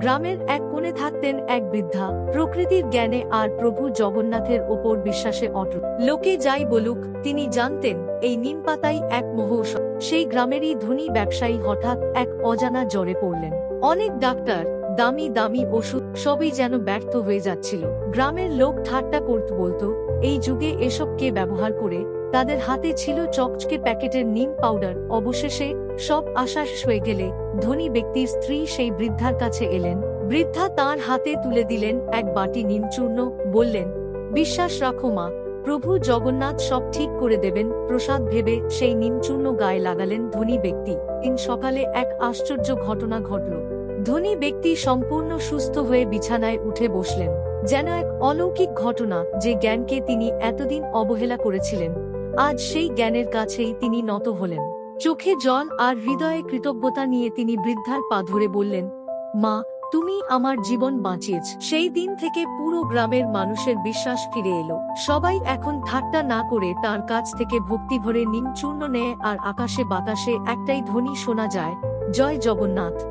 গ্রামের এক কোণে থাকতেন এক বৃদ্ধা। প্রকৃতির জ্ঞানে আর প্রভু জগন্নাথের ওপর বিশ্বাসে অটল। লোকে যাই বলুক, তিনি জানতেন, এই নিম পাতাই এক মহৌষধ সেই গ্রামেরই ধনী ব্যবসায়ী হঠাৎ এক অজানা জ্বরে পড়লেন। অনেক ডাক্তার, দামি দামি ওষুধ, সবই যেন ব্যর্থ হয়ে যাচ্ছিল। গ্রামের লোক ঠাট্টা করত বলতো, এই যুগে এসব কে ব্যবহার করে? তাদের হাতে ছিল চকচকে প্যাকেটের নিম পাউডার, অবশেষে সব আশ্বাস হয়ে গেলে ধনী ব্যক্তির স্ত্রী সেই বৃদ্ধার কাছে এলেন। বৃদ্ধা তার হাতে তুলে দিলেন এক বাটি নিমচূর্ণ বললেন, বিশ্বাস রাখো মা, প্রভু জগন্নাথ সব ঠিক করে দেবেন। প্রসাদ ভেবে সেই নিমচূর্ণ গায়ে লাগালেন ধনী ব্যক্তি। দিন সকালে এক আশ্চর্য ঘটনা ঘটল। ধনী ব্যক্তি সম্পূর্ণ সুস্থ হয়ে বিছানায় উঠে বসলেন। যেন এক অলৌকিক ঘটনা যে জ্ঞানকে তিনি এতদিন অবহেলা করেছিলেন। আজ সেই জ্ঞানের কাছেই তিনি নত হলেন। চোখে জল আর হৃদয়ে কৃতজ্ঞতা নিয়ে তিনি বৃদ্ধার পা ধরে বললেন, মা, তুমি আমার জীবন বাঁচিয়েছ। সেই দিন থেকে পুরো গ্রামের মানুষের বিশ্বাস ফিরে এলো। সবাই এখন ঠাট্টা না করে তার কাছ থেকে ভক্তি ভরে নিমচূর্ণ নেয় আর আকাশে বাতাসে একটাই ধ্বনি শোনা যায়, জয় জগন্নাথ।